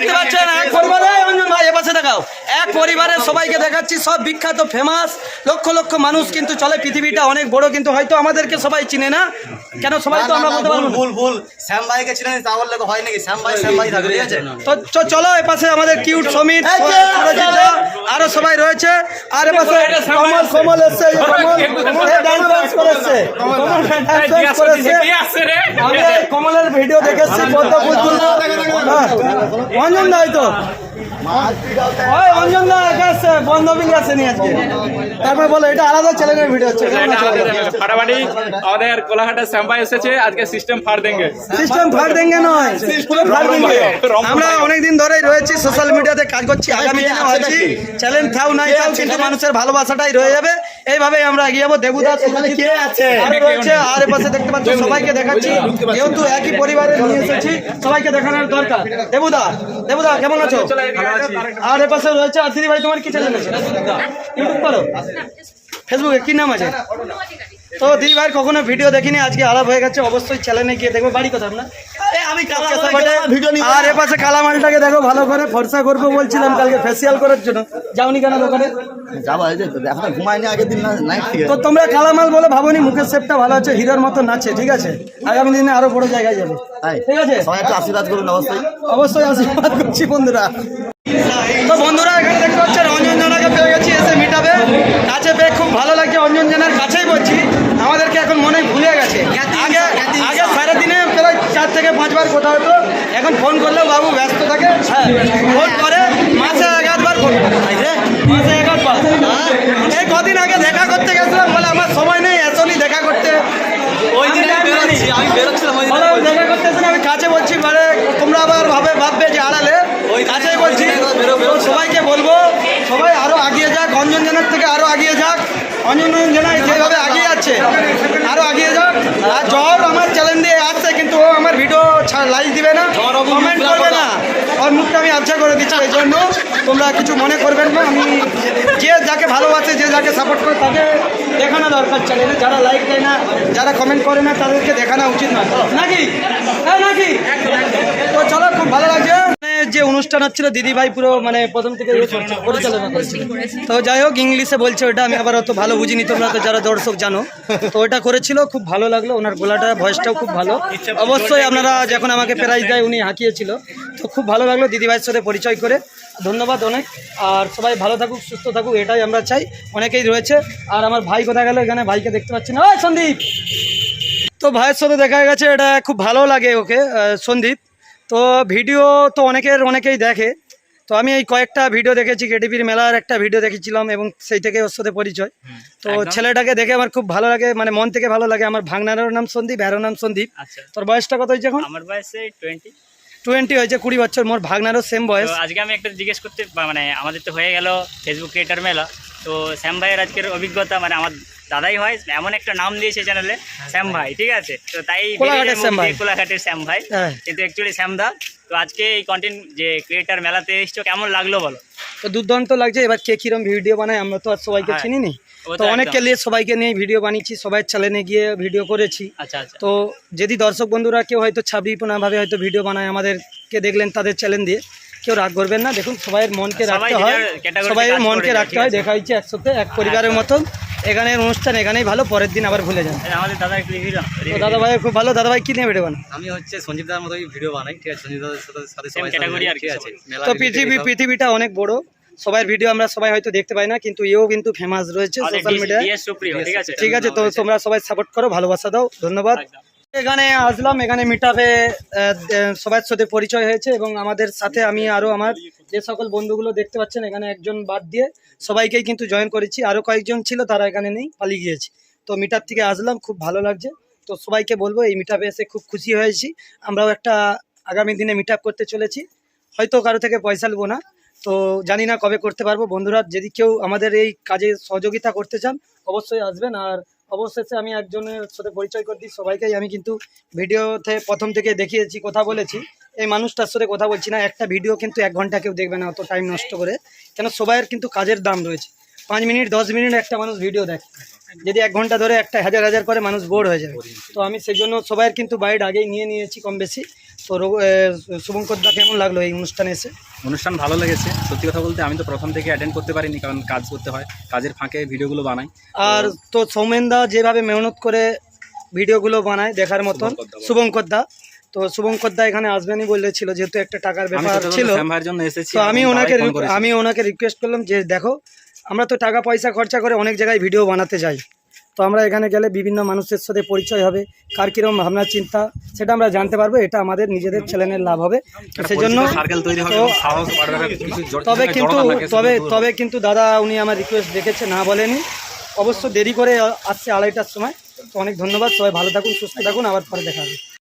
দেখতে পাচ্ছেন এক পরিবারে অঞ্জন ভাই এপাশে দেখাও। এক পরিবারের সবাইকে দেখাচ্ছি সব বিখ্যাত ফেমাস লক্ষ লক্ষ মানুষ কিন্তু চলে। পৃথিবীটা অনেক বড় কিন্তু হয়তো আমাদেরকে সবাই চিনে না। কেন সবাই তো আমরা বলতে পারব না। ভুল ভুল। শ্যাম ভাইকে ছিলেন তা বললে তো হয় নাকি? শ্যাম ভাই শ্যাম ভাই থাকবে ঠিক আছে? তো চলো এপাশে আমাদের কিউট সমিত আরও সবাই রয়েছে। আর এপাশে কমল কমল যে কমল। এ dance dance করে এসছে। কমল dance dance আমি কমলের ভিডিও দেখেছি কত হ্যাঁ, অঞ্জন ওই অঞ্জন দা একা এসছে বন্ধবিল আছে নিয়ে আজকে। তারপর বলো এটা আলাদা চ্যানেলের ভিডিও হচ্ছে কেমন আছে বলো? ফাটাফাটি আমাদের কোলাঘাটের শ্যাম্পাই এসেছে আজকে সিস্টেম ফাড় দেঙ্গে সিস্টেম ফাড় দেঙ্গে নয় পুরো দেঙ্গে আমরা অনেকদিন ধরেই রয়েছি সোশ্যাল মিডিয়াতে কাজ করছি আগামী দিনে আছি চ্যালেঞ্জ থাও নাই থাও কিন্তু মানুষের ভালোবাসাটাই রয়ে যাবে। এইভাবে আমরা এগিয়ে যাব। দেবুদাস কে আছে? রয়েছে। আর এপাশে দেখতে পাচ্ছি সবাইকে দেখাচ্ছি। যেহেতু একই পরিবারে নিয়ে এসেছি সবাইকে দেখানোর দরকার। দেবুদা দেবুদা কেমন আছো? আর এপাশে রয়েছে আর দিদি ভাই তোমার কি চ্যানেল আছে? ইউটিউব করো। ফেসবুকে কি নাম আছে? তো দিদি ভাই কখনো ভিডিও দেখিনি আজকে আলাপ হয়ে গেছে অবশ্যই চ্যানেলে গিয়ে দেখব। বাড়ি কথা আপনার? আমি আর এ পাশে কালামালটাকে দেখো ভালো করে ফর্সা করব বলছিলাম কালকে ফেসিয়াল করার জন্য। যাওনি কেন দোকানে? তো তোমরা কালামাল বলে ভাবনি মুখের শেপটা ভালো আছে হিরোর মতো নাচে ঠিক আছে? আগামী দিনে আরও বড় জায়গায় যাবে। ঠিক আছে? আশীর্বাদ করুন অবশ্যই। অবশ্যই আশীর্বাদ করছি বন্ধুরা। তো বন্ধুরা এখানে দেখতে পাচ্ছেন অঞ্জন জানাকে পেয়ে গেছি এসে মিটাবে। কাছে পেয়ে খুব ভালো লাগছে অঞ্জন জানার কাছেই বলছি। আমাদেরকে এখন মনে ভুলে গেছে। আগে আগে সারা দিনে প্রায় চার থেকে পাঁচবার কথা হতো এখন ফোন করলেও বাবু ব্যস্ত থাকে। ফোন করে মাসে এক আধবার ফোন। মাসে এক আধবার। এই কদিন আগে দেখা করতে গেছিলাম বলে আমার সময় নেই এসনি দেখা করতে। ওই দিন আমি বেরোচ্ছি আমি বেরোচ্ছিলাম দেখা করতে আমি কাছে বলছি মানে তোমরা আবার ভাবে ভাববে যে আড়ালে ওই কাছেই বলছি তো সবাইকে বলব সবাই আরও আগিয়ে যাক অঞ্জন জেনার থেকে আরও আগিয়ে যাক। অঞ্জন জেনা যেভাবে আগিয়ে যাচ্ছে আরও আগিয়ে যাক। আর জ্বর আমার চ্যালেঞ্জ দিয়ে আসছে কিন্তু ও আমার ভিডিও লাইক দিবে না। কমেন্ট করবে না। ওর মুখটা আমি আবজা করে দিচ্ছি এই জন্য তোমরা কিছু মনে করবেন না। আমি যে যাকে ভালোবাসে যে যাকে সাপোর্ট করে তাকে দেখানো দরকার চ্যানেলে যারা লাইক দেয় না যারা কমেন্ট করে না তাদেরকে দেখানো উচিত নয়। নাকি? হ্যাঁ নাকি? তো চলো খুব ভালো মানে যে অনুষ্ঠান হচ্ছিল দিদি ভাই পুরো মানে প্রথম থেকে ইয়ে পরিচালনা করেছিল। তো যাই হোক, ইংলিশে বলছে ওটা, আমি আবার অত ভালো বুঝিনি তোমরা তো যারা দর্শক জানো। তো ওটা করেছিল, খুব ভালো লাগল, ওনার গলাটা, ভয়েসটাও খুব ভালো। অবশ্যই আপনারা যখন আমাকে প্রাইজ দেয়, উনি হাঁকিয়েছিল। তো খুব ভালো লাগল দিদি ভাইয়ের সাথে পরিচয় করে। ধন্যবাদ অনেক। আর সবাই ভালো থাকুক, সুস্থ থাকুক, এটাই আমরা চাই। অনেকেই রয়েছে। আর আমার ভাই কোথায় গেল এখানে? ভাইকে দেখতে পাচ্ছি না। সন্দীপ! তো ভাইয়ের সাথে দেখা গেছে, এটা খুব ভালো লাগে ওকে সন্দীপ। তো ভিডিও তো অনেকের অনেকেই দেখে। তো আমি এই কয়েকটা ভিডিও দেখেছি কেটিভির মেলার একটা ভিডিও দেখেছিলাম এবং সেই থেকে ওর সাথে পরিচয়। তো ছেলেটাকে দেখে আমার খুব ভালো লাগে মানে মন থেকে ভালো লাগে। আমার ভাগনারও নাম সন্দীপ হ্যারো নাম সন্দীপ। আচ্ছা। তোর বয়সটা কত হয়েছে এখন? আমার বয়সে টোয়েন্টি টোয়েন্টি হয়েছে কুড়ি বছর মোর ভাগনারও সেম বয়স। আজকে আমি একটা জিজ্ঞেস করতে মানে আমাদের তো হয়ে গেল ফেসবুক ক্রিয়েটার মেলা। তো শ্যাম ভাইয়ের আজকের অভিজ্ঞতা মানে আমার দাদাই হয় এমন একটা নাম দিয়েছে চ্যানেলে শ্যাম ভাই ঠিক আছে? তো তাই কোলাঘাটের শ্যাম ভাই। হ্যাঁ। কিন্তু অ্যাকচুয়ালি শ্যাম দা তো আজকে এই কন্টেন্ট যে ক্রিয়েটার মেলাতে এসছো কেমন লাগল বলো? তো দুর্দান্ত লাগছে এবার কে কিরম ভিডিও বানায় আমরা তো আর সবাইকে হ্যাঁ, চিনি নি তো অনেককে নিয়ে সবাইকে নিয়ে ভিডিও বানিয়েছি সবাই চ্যানেলে গিয়ে ভিডিও করেছি। আচ্ছা আচ্ছা। তো যদি দর্শক বন্ধুরা কেউ হয়তো ছাবিপনাভাবে হয়তো ভিডিও বানায় আমাদেরকে দেখলেন তাদের চ্যালেঞ্জ দিয়ে কেউ রাগ করবেন না দেখুন সবাইয়ের মনকে রাখতে হয় নিজের category তে সবাই কাজ করে মনকে রাখতে হয়। দেখা হচ্ছে একসাথে এক পরিবারের মতন। এখানে অনুষ্ঠান এখানেই ভালো পরের দিন আবার ভুলে যান। আমাদের দাদা একটু ভিডিও দাদা ভাই খুব ভালো দাদা ভাই কি নিয়ে ভিডিও বানান আমি হচ্ছে সঞ্জীব দাদার মতো ভিডিও বানাই ঠিক আছে? সঞ্জীব দাদার সাথে সাথে সবাই ক্যাটাগরি আর কি ঠিক আছে? তো পৃথিবী পৃথিবীটা অনেক বড় সবাই ভিডিও আমরা সবাই হয়তো দেখতে পাই না কিন্তু ইও কিন্তু ফেমাস রয়েছে সোশ্যাল মিডিয়ায় ঠিক আছে? তো তোমরা সবাই সাপোর্ট করো ভালোবাসা দাও ধন্যবাদ। এখানে আসলাম, এখানে মিটাপে সবার সাথে পরিচয় হয়েছে এবং আমাদের সাথে আমি, আরও আমার যে সকল বন্ধুগুলো দেখতে পাচ্ছেন, এখানে একজন বাদ দিয়ে সবাইকেই কিন্তু জয়েন করেছি। আরও কয়েকজন ছিল, তারা এখানে নেই, পালিয়ে গিয়েছে। তো মিটাপ থেকে আসলাম, খুব ভালো লাগছে। তো সবাইকে বলব, এই মিটাপে এসে খুব খুশি হয়েছি। আমরাও একটা আগামী দিনে মিটাপ করতে চলেছি। হয়তো কারও থেকে পয়সা নেব না। তো জানি না কবে করতে পারব। বন্ধুরা, যদি কেউ আমাদের এই কাজে সহযোগিতা করতে চান, অবশ্যই আসবেন। আর অবশেষে আমি একজনের সাথে পরিচয় করে দিই। সবাইকেই আমি কিন্তু ভিডিওতে প্রথম থেকে দেখিয়েছি, কথা বলেছি। এই মানুষটার সাথে কথা বলছি না, একটা ভিডিও কিন্তু এক ঘণ্টা কেউ দেখবে না, অত টাইম নষ্ট করে। কেন, সবাইয়ের কিন্তু কাজের দাম রয়েছে। পাঁচ মিনিট দশ মিনিট একটা মানুষ ভিডিও দেখে। যদি এক ঘণ্টা ধরে একটা হাজার হাজার করে মানুষ বোর হয়ে যাবে। তো আমি সেই জন্য সবাইয়ের কিন্তু বাইট আগেই নিয়ে নিয়েছি কম বেশি। তো এ, শুভঙ্করদা কেমন লাগল এই অনুষ্ঠানে এসে? অনুষ্ঠান ভালো লেগেছে। সত্যি কথা বলতে আমি তো প্রথম থেকে অ্যাটেন্ড করতে পারিনি কারণ কাজ করতে হয়। কাজের ফাঁকে ভিডিওগুলো বানাই। আর তো সৌমেনদা যেভাবে মেহনত করে ভিডিওগুলো বানায় দেখার মতন শুভঙ্কর দা। তো শুভঙ্কর দা এখানে আসবেনই বলেছিল যেহেতু একটা টাকার ব্যাপার ছিল। তো আমি ওনাকে। আমি ওনাকে রিকোয়েস্ট করলাম যে দেখো আমরা তো টাকা পয়সা খরচা করে অনেক জায়গায় ভিডিও বানাতে যাই। তো আমরা এখানে গেলে বিভিন্ন মানুষের সাথে পরিচয় হবে কার কিরম ভাবনা চিন্তা সেটা আমরা জানতে পারব। এটা আমাদের নিজেদের চ্যানেলের লাভ হবে। সেজন্য তবে কিন্তু তবে তবে কিন্তু দাদা উনি আমার রিকোয়েস্ট দেখেছে না বলেনি। অবশ্য দেরি করে আসছে আড়াইটার সময়। তো অনেক ধন্যবাদ সবাই ভালো থাকুন সুস্থ থাকুন আবার পরে দেখা হবে।